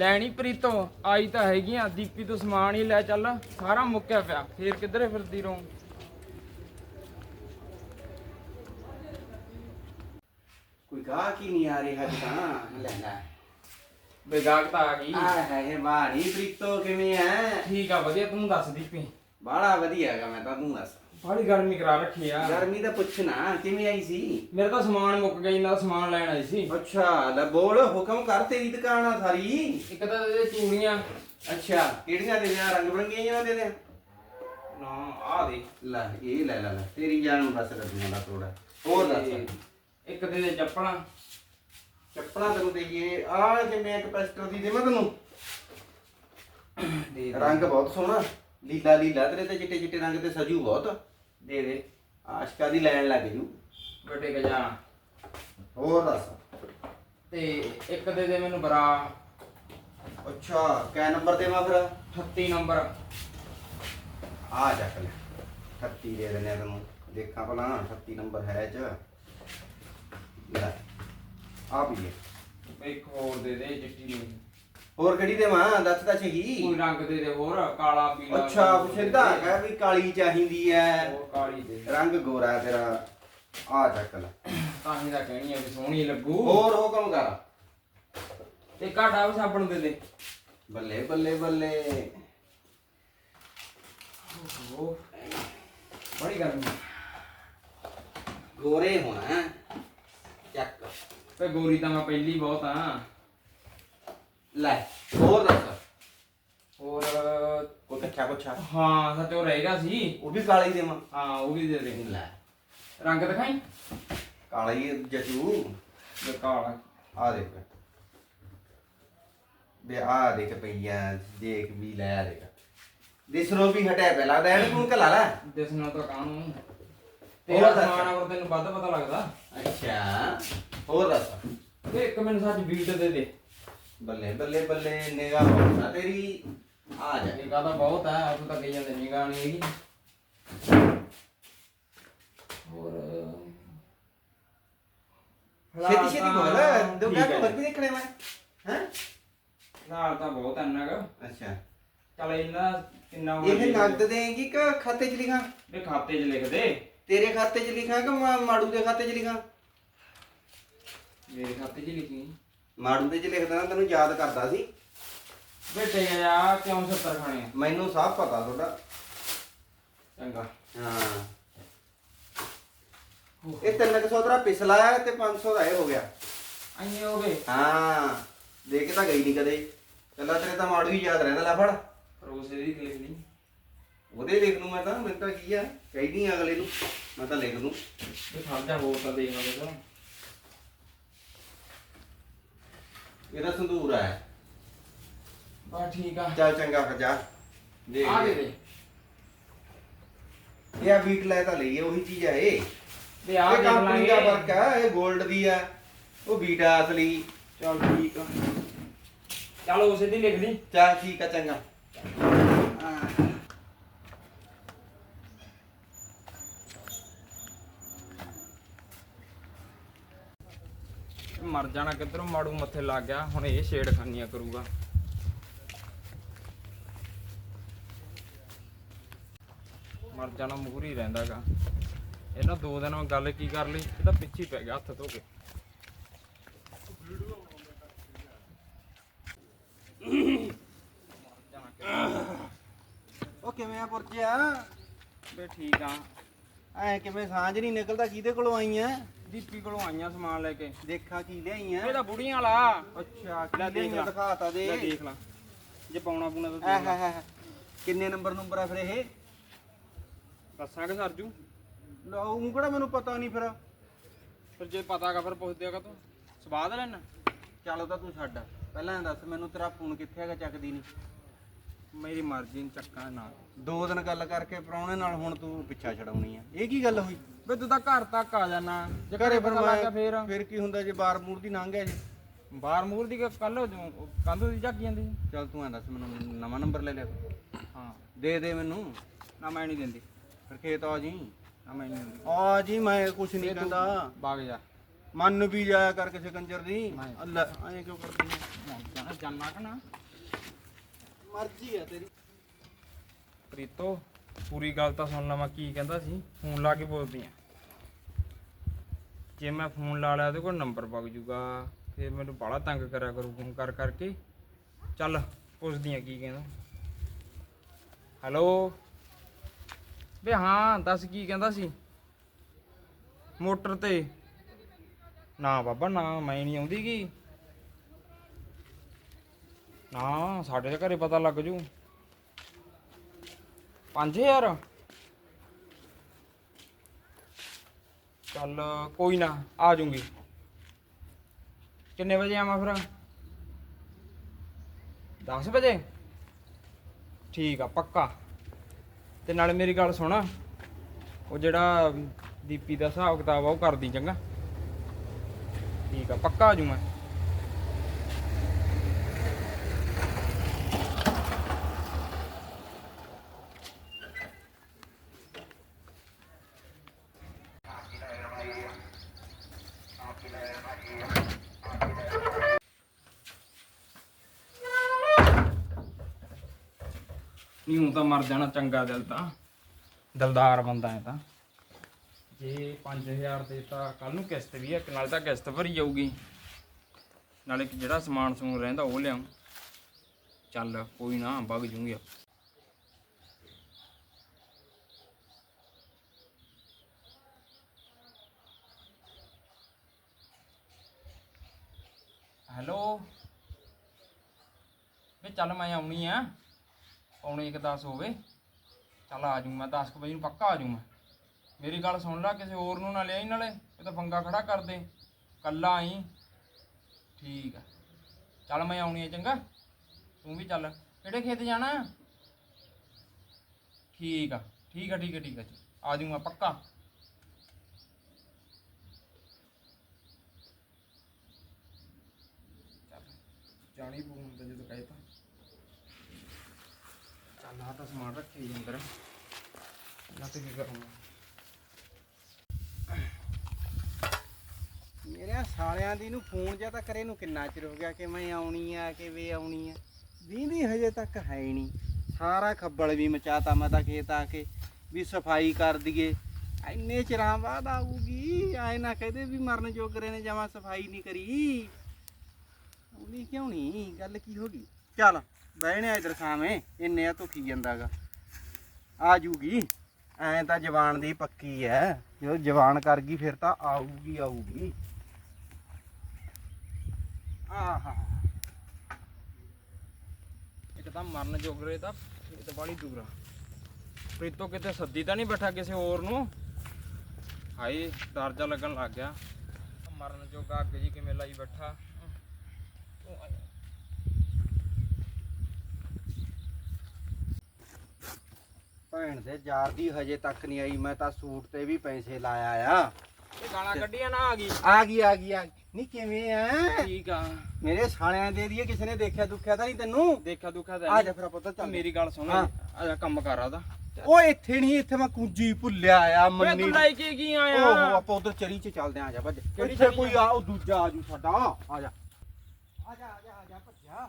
ਲੈਣੀ ਪ੍ਰੀਤੋਂ ਆਈ ਤਾਂ ਹੈਗੀਆਂ ਦੀਪੀ ਤੋਂ ਸਮਾਨ ਹੀ ਲੈ ਚੱਲ ਸਾਰਾ ਮੁੱਕਿਆ ਪਿਆ ਫੇਰ ਕਿੱਧਰੇ ਫਿਰਦੀ ਰਹੂੰ? ਕੋਈ ਗਾਹਕ ਹੀ ਨਹੀਂ ਆ ਰਿਹਾ ਤਾਂ ਲੈ ਲੈ। ਬੇਗਾਗ ਤਾਂ ਆ ਗਈ। ਆ ਹੈ ਬਾਣੀ ਪ੍ਰੀਤੋ ਕਿਵੇਂ ਐ? ਠੀਕ ਆ ਵਧੀਆ ਤੂੰ ਦੱਸ ਦੀਪੀ। ਬਾੜਾ ਵਧੀਆ ਹੈਗਾ ਮੈਂ ਤਾਂ ਤੂੰ ਦੱਸ। ਬੜੀ ਗਰਮੀ ਕਰਾ ਰੱਖੀ ਆ। ਗਰਮੀ ਤਾਂ ਪੁੱਛਣਾ ਕਿਵੇਂ ਆਈ ਸੀ? ਮੇਰਾ ਤਾਂ ਸਮਾਨ ਮੁੱਕ ਗਿਆ ਇਹਨਾਂ ਦਾ ਸਮਾਨ ਲੈਣ ਆਈ ਸੀ। ਅੱਛਾ ਲੈ ਬੋਲ ਹੁਕਮ ਕਰ ਤੇਰੀ ਦੁਕਾਨ ਆ ਸਾਰੀ। ਇੱਕ ਤਾਂ ਇਹਦੇ ਚੂੜੀਆਂ। ਅੱਛਾ ਕਿਹੜੀਆਂ ਦੇ ਦਿਆਂ ਰੰਗ ਬਰੰਗੀਆਂ ਜਿਹੀਆਂ ਦੇ ਦਿਆਂ ਨਾ ਆ ਦੇ। ਲੈ ਇਹ ਲੈ ਲੈ ਲੈ। ਤੇਰੀ ਜਾਨ ਨੂੰ ਬਸ ਰੱਬੀਆਂ ਦਾ ਤੋੜਾ ਹੋਰ ਦੱਸ। ਇੱਕ ਦੇ ਦੇ ਚੱਪਲਾਂ। ਚੱਪਲਾਂ ਤੈਨੂੰ ਦੇਈਏ। ਆ ਕਿੰਨੇ ਕਪੈਸਿਟਰ ਦੀ ਦੇਵਾਂ ਤੈਨੂੰ। ਦੇ ਦੇ। ਰੰਗ ਬਹੁਤ ਸੋਹਣਾ। ਲੀਲਾ ਲੀਲਾ ਤੇਰੇ ਤੇ ਚਿੱਟੇ ਚਿੱਟੇ ਰੰਗ ਤੇ ਸਜੂ ਬਹੁਤ। ਦੇ ਦੇ। ਆਸ਼ਕਾ ਦੀ ਲੈਣ ਲੱਗ ਜੂ। ਵੱਡੇ ਗਜਾ ਹੋਰ ਦੱਸ। ਤੇ ਇੱਕ ਦੇ ਦੇ ਮੈਨੂੰ ਬਰਾ। ਅੱਛਾ ਕੈ ਨੰਬਰ ਦੇਵਾਂ ਫਿਰ? 38 ਨੰਬਰ। ਆ ਚੱਕ ਲੈ। 38 ਦੇ ਦਿੰਦੇ ਆ ਤੈਨੂੰ। ਦੇਖਾਂ ਭਲਾ 38 ਨੰਬਰ ਹੈ ਚ। ਲੈ ਆ ਵੀ। ਇੱਕ ਹੋਰ ਦੇ ਦੇ ਚਿੱਟੀ ਜਿਹੀ। ਹੋਰ ਕਿਹੜੀ ਦੇਵਾਂ? ਦੱਸ ਤਾਂ ਸਹੀ। ਕੋਈ ਰੰਗ ਦੇ ਦੇ ਹੋਰ ਕਾਲਾ ਪੀਲਾ ਅੱਛਾ ਪੁੱਛਦਾ ਹੈਗਾ ਵੀ ਕਾਲੀ ਚਾਹੀਦੀ ਐ। ਹੋਰ ਕਾਲੀ ਦੇ। ਦੇ। ਰੰਗ ਗੋਰਾ ਹੈ ਤੇਰਾ। ਆ ਚੱਕ ਲੈ। ਤਾਂ ਹੀ ਤਾਂ ਕਹਿਣੀ ਆ ਵੀ ਸੋਹਣੀ ਲੱਗੂ। ਹੋਰ ਹੁਕਮ ਕਰ। ਤੇ ਘਾਟਾ ਵੀ ਸਾਬਣ ਦੇ ਦੇ। ਬੱਲੇ ਬੱਲੇ ਬੱਲੇ। ਬੜੀ ਗਰਮੀ। ਗੋਰੇ ਹੋਣਾ। ਹੈ। ਚੱਕ। ਤੇ ਗੋਰੀ ਤਾਂ ਮੈਂ ਪਹਿਲੀ ਬਹੁਤ ਆ। ਲੈ ਹੋਰ ਦੱਸ। ਹੋਰ ਕੋਈ ਕੱਚਾ ਕੁੱਛਾ ਹਾਂ ਸੱਚ ਉਹ ਰਹਿ ਗਿਆ ਸੀ। ਉਹ ਵੀ ਕਾਲੀ ਦੇਵਾਂ। ਹਾਂ ਉਹ ਵੀ ਦੇ ਦੇ। ਲੈ। ਰੰਗ ਦਿਖਾਈ। ਕਾਲਾ ਹੀ ਜਚੂ ਤੇ ਕਾਲਾ। ਆ ਦੇਖ ਬੇ ਆ ਦੇਖ ਪਈਆ ਦੇਖ ਵੀ ਲੈ ਆ ਦੇਖ। ਦਿਸਰੋਂ ਵੀ ਹਟਿਆ ਪਿਆ ਲੱਗਦਾ ਇਹਨੂੰ ਕੋਣ ਕਲਾ ਲੈ। ਦਿਸਣਾ ਤਾਂ ਕਾਹਨੂੰ? ਤੇਰਾ ਦੱਸ। ਸਮਾਨ ਅਗਰ ਤੈਨੂੰ ਵੱਧ ਪਤਾ ਲੱਗਦਾ। ਅੱਛਾ। ਹੋਰ ਦੱਸ। ਤੇ ਇੱਕ ਮੈਨੂੰ ਸੱਚ ਬੀਟ ਦੇ ਦੇ। ਬੱਲੇ ਬੱਲੇ ਬੱਲੇ ਨਿਗਾਹ ਬਹੁਤ ਆ ਤੇਰੀ। ਆ ਜਾ। ਇਹ ਤਾਂ ਬਹੁਤ ਆ ਤੂੰ ਤਾਂ ਕਹੀ ਜਾਂਦੇ ਨਹੀਂ ਗਾਣੀ ਹੈਗੀ। ਹੋਰ। ਛੇਤੀ ਛੇਤੀ ਬੋਲ। ਦੋ ਕਾ ਹੈ। ਹੋਰ ਵੀ ਦੇਖਣੇ ਮੈਂ? ਹੈ? ਨਾਲ ਤਾਂ ਬਹੁਤ ਇੰਨਾ ਗਾ ਅੱਛਾ। ਚਲ ਇਹਨਾਂ ਕਿੰਨਾ ਹੋਣਾ ਇਹ? ਨਗਦ ਦੇਂਗੀ ਕਿ ਖਾਤੇ 'ਚ ਲਿਖਾਂ? ਇਹ ਖਾਤੇ 'ਚ ਲਿਖ ਦੇ। ਤੇਰੇ ਖਾਤੇ 'ਚ ਲਿਖਾਂ ਕਿ ਮਾੜੂ ਦੇ ਖਾਤੇ 'ਚ ਲਿਖਾਂ? ਮੇਰੇ ਖਾਤੇ 'ਚ ਹੀ ਲਿਖੀ। ਮਾੜੂ ਦੇ 'ਚ ਲਿਖਦਾ ਨਾ ਤੈਨੂੰ ਯਾਦ ਕਰਦਾ ਸੀ। ਬੇਟੇ ਆ ਕਿਉਂ 70 ਖਾਣੇ ਆ? ਮੈਨੂੰ ਸਭ ਪਤਾ ਤੁਹਾਡਾ। ਚੰਗਾ। ਹਾਂ। ਇਹ 300 ਤੇਰਾ ਪਿਛਲਾ ਹੈ ਤੇ 500 ਦਾ ਇਹ ਹੋ ਗਿਆ। ਆਈਏ ਹੋ ਗਏ ਹਾਂ। ਦੇ ਕੇ ਤਾਂ ਗਈ ਨਹੀਂ ਕਦੇ। ਚੱਲਾ ਤੇਰੇ ਤਾਂ ਮਾੜੂ ਹੀ ਯਾਦ ਰਹਿੰਦਾ ਲੈ ਫੜ। ਰੋਸੇ ਦੀ ਲਿਖ ਲਈ। ਉਹਦੇ ਲਿਖ ਲੂ ਮੈਂ ਤਾਂ ਮੈਨੂੰ ਤਾਂ ਕੀ ਆ? ਕਹਿਦੀ ਆ ਅਗਲੇ ਨੂੰ। ਮੈਂ ਤਾਂ ਲਿਖ ਦੂੰ ਇਹ ਖਾਂਦਾ ਹੋਰ ਤਾਂ ਦੇਖ ਲਵਾਂਗੇ ਤਾਂ ਇਹਦਾ ਸੰਧੂਰ ਆ। ਬਸ ਠੀਕ ਆ। ਚੱਲ ਚੰਗਾ ਫਿਰ ਜਾ। ਦੇਖ ਆ ਦੇ। ਦੇ। ਇਹ ਆ ਬੀਟ ਲੈ ਤਾਂ ਲਈਏ ਉਹੀ ਚੀਜ਼ ਆ ਇਹ। ਤੇ ਆ ਇਹ ਦੇਖ ਕੰਪਨੀ ਦਾ ਲਾਂਗੇ ਫ਼ਰਕ ਆ ਇਹ 골ਡ ਦੀ ਆ। ਉਹ ਬੀਟਾ ਅਸਲੀ। ਚਲ ਠੀਕ ਆ। ਚਲ ਉਸੇ ਦੀ ਲਿਖ ਦੀ। ਚੱਲ ਠੀਕ ਆ ਚੰਗਾ। ਮਰ ਜਾਣਾ ਕਿੱਧਰੋਂ? ਮਾੜੂ ਮੱਥੇ ਲੱਗ ਗਿਆ। ਹੁਣ ਇਹ ਛੇੜ ਖਾਨੀਆਂ ਕਰੂਗਾ। ਮਰ ਜਾਣਾ ਮੂਹਰੀ ਰਹਿੰਦਾਗਾ ਇਹਨਾਂ ਦੋ ਦਿਨ ਮੈਂ ਗੱਲ ਕੀ ਕਰ ਲਈ? ਇਹ ਤਾਂ ਪਿੱਛੇ ਹੀ ਪੈ ਗਿਆ ਹੱਥ ਧੋ ਕੇ। ਉਹ ਕਿਵੇਂ ਆ ਪੁਰਜਿਆ? ਬੇ ਠੀਕ ਆ। ਐ ਕਿਵੇਂ ਸਾਂਝ ਨਹੀਂ ਨਿਕਲਦਾ? ਕਿਹਦੇ ਕੋਲੋਂ ਆਈ ਆ ਦੀਪੀ ਕੋਲੋਂ ਆਈਆਂ ਸਮਾਨ ਲੈ ਕੇ। ਦੇਖਾਂ ਕੀ ਲਿਆਈ ਆ ਇਹ ਤਾਂ ਬੁੜੀਆਂ ਵਾਲਾ। ਅੱਛਾ ਲੈ ਕੀ ਦੇਖ ਲਿਆਈਆਂ? ਲਾ। ਦਿਖਾਤਾ ਦੇ। ਲੈ ਦੇਖ ਲਾ। ਜੇ ਪਾਉਣਾ ਪੂਣਾ ਤਾਂ ਆਹ ਦੇਖ ਲਾ। ਕਿੰਨੇ ਨੰਬਰ ਨੰਬਰ ਆ ਫਿਰ ਇਹ? ਦੱਸਾਂਗੇ ਸਰਜੂ ਉਹ ਕਿਹੜਾ ਮੈਨੂੰ ਪਤਾ ਨਹੀਂ ਫਿਰ। ਫਿਰ ਜੇ ਪਤਾਗਾ ਫਿਰ ਪੁੱਛ ਦਿਆਗਾ ਤੂੰ ਸਵਾਦ ਲੈਣਾ? ਚੱਲ ਤਾਂ ਤੂੰ ਛੱਡ। ਪਹਿਲਾਂ ਇਹ ਦੱਸ ਮੈਨੂੰ ਤੇਰਾ ਫੋਨ ਕਿੱਥੇ ਹੈਗਾ ਚੱਕਦੀ ਨਹੀਂ ਮੇਰੀ ਮਰਜ਼ੀ ਨੂੰ ਚੱਕਾਂ ਨਾਲ ਦੋ ਦਿਨ ਗੱਲ ਕਰਕੇ ਪ੍ਰਾਹੁਣੇ ਨਾਲ ਹੁਣ ਤੂੰ ਪਿੱਛਾ ਛਡਾਉਣੀ ਆ। ਇਹ ਕੀ ਗੱਲ ਹੋਈ? ਵੇ ਤੂੰ ਤਾਂ ਘਰ ਤੱਕ ਆ ਜਾਣਾ ਜੇ ਘਰੇ ਫਿਰ ਪਤਾ ਲੱਗ ਗਿਆ ਫੇਰ ਫਿਰ। ਕੀ ਹੁੰਦਾ ਜੇ ਬਾਰ ਮੂਰ ਦੀ ਲੰਘ ਗਿਆ ਜੀ? ਬਾਹਰ ਮੂਰ ਦੀ ਕੱਲ ਕੰਧ ਦੀ ਝੱਕ ਜਾਂਦੀ ਚੱਲ ਤੂੰ ਐ ਦੱਸ ਮੈਨੂੰ ਨਵਾਂ ਨੰਬਰ ਲੈ ਲਿਆ ਹਾਂ। ਦੇ ਦੇ ਮੈਨੂੰ। ਨਾ ਮੈਂ ਨਹੀਂ ਦਿੰਦੀ। ਫਿਰ ਖੇਤ ਆ ਜੀ। ਨਾ ਮੈਂ ਨਹੀਂ ਦਿੰਦੀ। ਆ ਜੀ ਮੈਂ ਕੁਛ ਨਹੀਂ ਤੂੰ। ਕਹਿੰਦਾ। ਬਾਗ ਜਾ। ਮੰਨ ਵੀ ਜਾਇਆ ਕਰ ਕਿਸੇ ਕੰਜਰ ਦੀ। ਅੱਲਾ ਐਂ ਕਿਉਂ ਕਰਦੀ ਹੈ ਜਾਣਾ ਜਾਨਾ ਕਿ ਨਾ। ਮਰਜ਼ੀ ਆ ਤੇਰੀ। ਪ੍ਰੀਤੋ ਪੂਰੀ ਗੱਲ ਤਾਂ ਸੁਣ ਲਵਾਂ ਕੀ ਕਹਿੰਦਾ ਸੀ। ਫੋਨ ਲਾ ਕੇ ਬੋਲਦੀ ਆ। ਜੇ ਮੈਂ ਫੋਨ ਲਾ ਲਿਆ ਉਹਦੇ ਕੋਲ ਨੰਬਰ ਵਗ ਜੂਗਾ। ਫਿਰ ਮੈਨੂੰ ਬਾਹਲਾ ਤੰਗ ਕਰਿਆ ਕਰੂ ਫੋਨ ਕਰ ਕਰਕੇ ਚੱਲ, ਪੁੱਛਦੀ ਆ ਕੀ ਕਹਿੰਦਾ। ਹੈਲੋ? ਵੇ ਹਾਂ, ਦੱਸ ਕੀ ਕਹਿੰਦਾ ਸੀ? ਮੋਟਰ ਤੇ। ਨਾ ਬਾਬਾ, ਨਾ ਮੈਂ ਨਹੀਂ ਆਉਂਦੀ ਗੀ। ਨਾ, ਸਾਡੇ ਦੇ ਘਰੇ ਪਤਾ ਲੱਗ ਜੂ। 5000 ਚੱਲ ਕੋਈ ਨਾ, ਆ ਜੂੰਗੀ ਕਿੰਨੇ ਵਜੇ ਆਵਾਂ ਫਿਰ? 10 ਵਜੇ? ਠੀਕ ਆ, ਪੱਕਾ। ਤੇ ਨਾਲੇ ਮੇਰੀ ਗੱਲ ਸੁਣ, ਉਹ ਜਿਹੜਾ ਦੀਪੀ ਦਾ ਹਿਸਾਬ ਕਿਤਾਬ ਆ, ਉਹ ਕਰਦੀ ਚੰਗਾ। ਠੀਕ ਆ, ਪੱਕਾ ਆ ਜੂ ਮੈਂ। ਨਹੀਂ, ਹੁਣ ਤਾਂ ਮਰ ਜਾਣਾ ਚੰਗਾ ਦਿਲ ਤਾਂ। ਦਿਲਦਾਰ ਬੰਦਾ ਹੈ ਤਾਂ। ਜੇ 5000 ਦੇ ਤਾਂ ਕੱਲ ਨੂੰ ਕਿਸ਼ਤ ਵੀ ਹੈ ਇੱਕ ਨਾਲ ਤਾਂ ਕਿਸ਼ਤ ਭਰੀ ਜਾਊਗੀ। ਨਾਲੇ ਜਿਹੜਾ ਸਮਾਨ ਸਮੂਨ ਰਹਿੰਦਾ ਉਹ ਲਿਆਉਂ ਚੱਲ, ਕੋਈ ਨਾ ਵਗ ਜੂੰਗੀ ਹੈਲੋ? ਵੇ ਚੱਲ ਮੈਂ ਆਉਣੀ ਆ। ਪੌਣੇ ਇੱਕ 10 ਹੋਵੇ। ਚੱਲ ਆ ਜੂ ਮੈਂ 10 ਕੁ ਵਜੇ ਨੂੰ ਪੱਕਾ ਆ ਜੂ ਮੈਂ। ਮੇਰੀ ਗੱਲ ਸੁਣ ਲੈ, ਕਿਸੇ ਹੋਰ ਨੂੰ ਨਾ ਲਿਆਈ ਨਾਲੇ, ਇਹ ਤਾਂ ਪੰਗਾ ਖੜਾ ਕਰ ਦੇ। ਕੱਲਾ ਆਈ। ਠੀਕ ਆ। ਚੱਲ ਮੈਂ ਆਉਣੀ ਆ ਚੰਗਾ। ਤੂੰ ਵੀ ਚੱਲ। ਕਿਹੜੇ ਖੇਤ ਜਾਣਾ? ਠੀਕ ਆ। ਠੀਕ ਆ ਠੀਕ ਆ ਠੀਕ ਆ। ਜੀ। ਆ ਜੂ ਮੈਂ ਪੱਕਾ। ਚੱਲ। ਜਾਣੀ ਪਊ ਹੁਣ ਜਦੋਂ ਕਹੇ ਤਾਂ ਤਾਂ ਸਮਾਨ ਰੱਖੇ ਜੀ ਅੰਦਰ। ਨਾ ਤੇ ਕੀ ਕਰੂੰਗਾ ਮੇਰੇ ਸਾਲਿਆਂ ਦੀ ਨੂੰ ਫੋਨ ਜਾਂ ਤਾਂ ਕਰੇ ਨੂੰ ਕਿੰਨਾ ਚਿਰ ਹੋ ਗਿਆ ਕਿ ਮੈਂ ਆਉਣੀ ਆ ਕਿ ਵੇ ਆਉਣੀ ਆ। ਵੀਂਦੀ ਹਜੇ ਤੱਕ ਹੈ ਹੀ ਨਹੀਂ। ਸਾਰਾ ਖੱਬਲ ਵੀ ਮਚਾਤਾ ਮੈਂ ਤਾਂ ਖੇਤ ਆ ਕੇ ਵੀ ਸਫ਼ਾਈ ਕਰ ਦਈਏ। ਇੰਨੇ ਚਿਰਾਂ ਬਾਅਦ ਆਊਗੀ, ਆਏ ਨਾ ਕਹਦੇ ਵੀ ਮਰਨ ਜੋਗਰੇ ਨੇ ਜਮਾ ਸਫ਼ਾਈ ਨਹੀਂ ਕਰੀ। ਉਹਨੀ ਕਿਉਂ ਨਹੀਂ? ਗੱਲ ਕੀ ਹੋ ਗਈ? ਚੱਲ। ਬਹਿਣੇ ਇਧਰ ਸਾਵੇਂ ਇੰਨੇ ਆ ਧੁਖੀ ਜਾਂਦਾਗਾ। ਆ ਜੂਗੀ, ਐਂ ਤਾਂ ਜਵਾਨ ਦੀ ਪੱਕੀ ਐ। ਜਦੋਂ ਜਵਾਨ ਕਰ ਗਈ ਫਿਰ ਤਾਂ ਆਊਗੀ ਆਊਗੀ। ਆਹਾ। ਇੱਕ ਤਾਂ ਮਰਨ ਜੋਗਰੇ ਦਾ ਇਹ ਤਾਂ ਬਾਲੀ ਦੂਰਾ ਆ। ਪ੍ਰੀਤੋ ਕਿਤੇ ਸੱਦੀ ਤਾਂ ਨਹੀਂ ਬੈਠਾ ਕਿਸੇ ਹੋਰ ਨੂੰ? ਹਾਏ ਦਰਜਾ ਲੱਗਣ ਲੱਗ ਗਿਆ। ਮਰਨ ਜੋਗਾ ਅੱਗ ਜੀ ਕਿਵੇਂ ਲਾਈ ਬੈਠਾ ਉਹ ਆ ਜਾ। ਭੈਣ ਦੇ ਯਾਰ ਦੀ ਹਜੇ ਤੱਕ ਨਹੀਂ ਆਈ ਮੈਂ ਤਾਂ ਸੂਟ ਤੇ ਵੀ ਪੈਸੇ ਲਾਇਆ ਆ। ਇਹ ਗਾਲਾਂ ਕੱਢੀਆਂ ਨਾ ਆ ਗਈ। ਆ ਗਈ ਆ ਗਈ ਆ ਗਈ। ਨਹੀਂ ਕਿਵੇਂ ਆ? ਠੀਕ ਆ। ਮੇਰੇ ਸਾਲਿਆਂ ਦੇ ਦੀਏ ਕਿਸੇ ਨੇ ਦੇਖਿਆ ਦੁੱਖਿਆ ਤਾਂ ਨਹੀਂ ਤੈਨੂੰ? ਦੇਖਿਆ ਦੁਖਾ ਆ ਤਾਂ ਜਾ ਫਿਰ ਪੁੱਤ ਚੱਲ। ਚੱਲ ਮੇਰੀ ਗੱਲ ਸੁਣ। ਹਾਂ। ਆ ਜਾ ਕੰਮ ਕਰ ਆਦਾ ਓ ਇੱਥੇ ਨਹੀਂ ਇੱਥੇ ਮੈਂ ਕੁੰਜੀ ਭੁੱਲਿਆ ਆ ਮੈਂ ਮੰਨੀ ਤੂੰ ਲੈ ਕੇ ਕੀ ਆਇਆ? ਓਹੋ ਆਪਾਂ ਉਧਰ ਚਰੀ ਚ ਚੱਲਦੇ ਆ ਆ ਜਾ ਭੱਜ। ਕਿਹੜੀ ਇੱਥੇ ਚਰੀ ਕੋਈ ਆ। ਉਹ ਦੂਜਾ ਆਜੂ ਸਾਡਾ। ਆ ਜਾ। ਆ ਜਾ ਆ ਜਾ ਆ ਜਾ ਭੱਜਿਆ।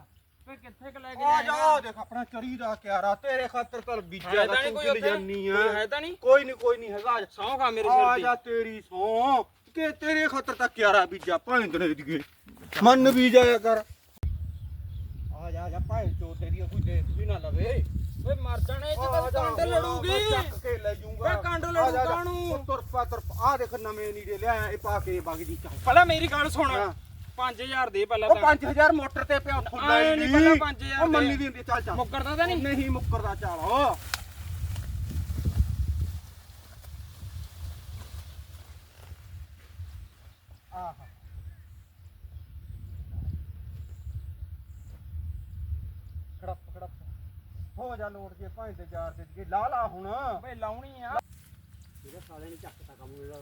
ਵੇ ਕਿੱਥੇ ਕ ਲੈ ਕੇ ਆ ਜਾ ਜਾਏਗਾ? ਦੇਖ ਆਪਣਾ ਚਰੀ ਦਾ ਕਿਆਰਾ ਤੇਰੇ ਖਾਤਰ ਤਾਂ ਹੈ ਬੀਜਿਆ ਤਾਂ ਦਾ ਨਹੀਂ ਤੂੰ ਕੋਈ ਕਿਲ ਉੱਥੇ? ਜਾਨੀ ਆ ਕੋਈ ਹੈ ਤਾਂ ਨਹੀਂ ਕੋਈ ਨਹੀਂ ਕੋਈ ਨਹੀਂ ਹੈਗਾ ਆ ਜਾ। ਸੌਂ ਖਾ ਮੇਰੇ ਆ ਸਿਰ ਜਾ ਦੀ ਤੇਰੀ ਸੌ ਕਿ ਤੇਰੇ ਖਾਤਰ ਤਾਂ ਕਿਆਰਾ ਬੀਜਾ ਭਾਂਦਨੇ ਦੀਏ ਮਨ ਵੀ ਜਾਇਆ ਕਰ ਆ ਜਾ ਆ ਜਾ ਭਾਂ ਚੋ ਤੇਰੀ ਕੋਈ ਦੇਖ ਵੀ ਨਾ ਲਵੇ ਓਏ ਮਰ ਜਾਣੇ ਆ ਤੇ ਜਾ, ਕੰਡ ਹੁਣ ਲੜੂਗੀ ਮੈਂ ਚੱਕ ਕੇ ਲੈ ਜਾਊਂਗਾ ਵੇ ਕੰਡ ਆ ਜਾ, ਲੜੂ ਜਾ। ਕਾਹਨੂੰ? ਉਹ ਤੁਰ ਪਾ ਤੁਰ ਪਾ ਆ ਦੇਖ ਨਵੇਂ ਨੀੜੇ ਲਿਆ ਇਹ ਪਾ ਕੇ ਵਗ ਜੀ ਚੱਲ ਪਹਿਲਾਂ ਮੇਰੀ ਗੱਲ ਸੁਣ। 5000 ਦੇ ਪਹਿਲਾਂ ਉਹ ਤਾਂ 5000 ਮੋਟਰ ਤੇ ਪਿਆ ਉੱਥੋਂ ਲੈ ਆਏ ਨੀ ਲਈ। ਪਹਿਲਾਂ 5000 ਉਹ ਮੰਨੀ ਦੇ। ਦਿੰਦੀ ਚੱਲ ਚੱਲ। ਮੁੱਕਰਦਾ ਤਾਂ ਨਹੀਂ? ਨਹੀਂ ਮੁੱਕਰਦਾ ਚੱਲ ਆਹਾ। ਖੜਪ ਖੜਪ। ਹੋ ਜਾ ਲੋੜ ਜੇ ਭਾਂ ਤੇ ਦੇ ਕੇ ਲਾ ਲਾ ਹੁਣ। ਓਏ ਲਾਉਣੀ ਆ। ਮੇਰੇ ਸਾਲੇ ਨੇ ਚੱਕ ਤਾ ਕੰਮ ਮੇਰਾ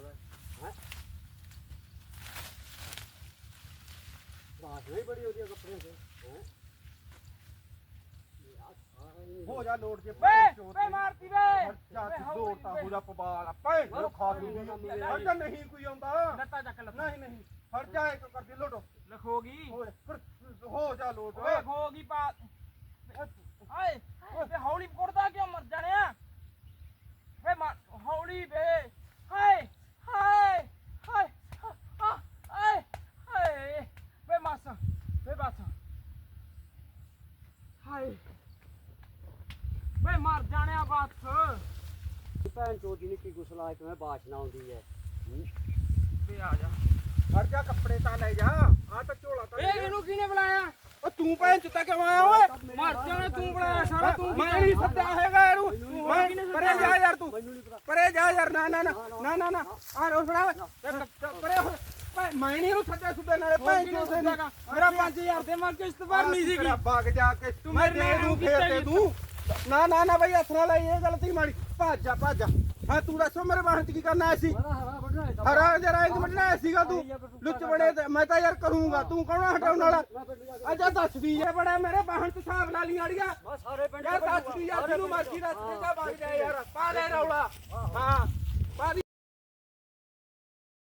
ਹੈ? ਨਹੀਂ ਬੜੀ ਉਹਦੀ ਕੱਪੜੇ ਤੇ ਹੈ ਜਾ ਲੋੜ ਜੇ ਵੇ ਵੇ। ਮਾਰਤੀ ਵੇ। ਜਾ ਵੇ ਦੌੜਤਾ ਵੇ। ਹੋ ਜਾ ਪਬਾਲ ਆਪੇ ਉਹ ਖਾ ਦੂੰਗੀ ਅੱਛਾ ਨਹੀਂ ਕੋਈ ਆਉਂਦਾ। ਲੱਤਾਂ ਚੱਕ ਲੱਤਾਂ ਨਹੀਂ ਨਹੀਂ। ਫੜ ਜਾ ਇੱਕ ਕਰ ਦੇ ਲੋਟੋ ਲਖੋ ਗਈ। ਹੋ ਜਾ ਲੋਟ। ਓਏ ਖੋ ਗਈ ਪਾ। ਹਾਏ ਵੇ ਹੌਲੀ ਕੁੜਦਾ ਕਿਉਂ ਮਰ ਜਾਣਿਆ ਵੇ ਮਾ ਹੌਲੀ ਵੇ ਹਾਏ ਹਾਏ ਹਾਏ ਆ ਹਾਏ ਹਾਏ ਵੇ ਮਾਸਾ ਵੇ ਬਾਸਾ ਹਾਏ ਵੇ ਮਰ ਜਾਣਿਆ ਬਾਤ ਭੈਣ ਚੋਦੀ ਗੁਸਲਾ ਕਿਵੇਂ ਬਾਸ਼ਨਾ ਆਉਂਦੀ ਹੈ ਵੇ ਆ ਜਾ। ਫੜ ਜਾ ਕੱਪੜੇ ਤਾਂ ਲੈ ਜਾ ਆ ਤਾਂ ਝੋਲਾ ਤਾਂ ਇਹ ਇਹਨੂੰ ਕਿਹਨੇ ਬੁਲਾਇਆ? ਓ ਤੂੰ ਭੈਣ ਚੁੱਤਾ ਕਿਉਂ ਆਇਆ ਓਏ? ਮਰ ਜਾਣਾ ਤੂੰ ਬੁਲਾਇਆ ਸਾਰਾ। ਤੂੰ ਮੈਂ ਨਹੀਂ ਸੱਦਿਆ ਹੈਗਾ ਇਹਨੂੰ। ਮੈਂ ਪਰੇ ਜਾ ਯਾਰ ਤੂੰ। ਪਰੇ ਜਾ ਯਾਰ ਨਾ ਨਾ ਨਾ ਨਾ ਨਾ ਆ ਰੋ ਫੜਾ। ਪਰੇ ਹੋ। ਭੈ- ਮੈਂ ਨਹੀਂ ਇਹਨੂੰ ਸੱਦਿਆ ਸੁੱਦਿਆ ਨਾਲੇ। ਭੈਣ ਚੋਦੇ ਨੇ ਮੇਰਾ 5000 ਦੇ ਮੈਂ ਕਿਸ਼ਤ ਭਰਨੀ ਸੀਗੀ। ਤੇਰਾ ਬਾਗ ਜਾ ਕੇ ਤੂੰ ਮੈਂ ਮੇਰੇ ਦੇ ਦੂੰ ਕੀਤਾ ਫੇਰ ਦੂੰ। ਨਾ ਨਾ ਨਾ ਬਈ ਹੱਥ ਨਾਲ ਲਾਈ ਇਹ ਗਲਤੀ ਮਾੜੀ। ਭੱਜ ਜਾ ਭੱਜ ਜਾ। ਹਾਂ ਤੂੰ ਦੱਸੋ ਮੇਰੇ ਬਾਹਰ ਚ ਕੀ ਕਰਨਾ ਆਇਆ ਸੀ? ਹਰਾ ਹਰਾ ਵੱਢਣਾ ਹੈ ਹਰਾ ਜਰਾ ਇੰਜ ਵੱਢਣਾ ਆਇਆ ਸੀਗਾ ਤੂੰ। ਲੁੱਚ ਬੜੇ ਤੇ ਮੈਂ ਤਾਂ ਯਾਰ ਕਰੂੰਗਾ। ਤੂੰ ਕੌਣ ਆ ਹਟਾਉਣ ਵਾਲਾ? ਅੱਛਾ ਦੱਸ ਵੀ ਜੇ ਬੜਾ ਮੇਰੇ ਬਾਹਰ ਚ ਹਿਸਾਬ ਲਾ ਲਈ ਅੜੀਆ ਬਸ ਸਾਰੇ ਪਿੰਡ ਯਾਰ ਦੱਸ ਵੀ ਯਾਰ ਤੈਨੂੰ ਮਰਜ਼ੀ ਦੱਸ ਦੇ ਤਾਂ ਜਾ ਯਾਰ? ਪਾ ਲੈ ਰੌਲਾ। ਹਾਂ।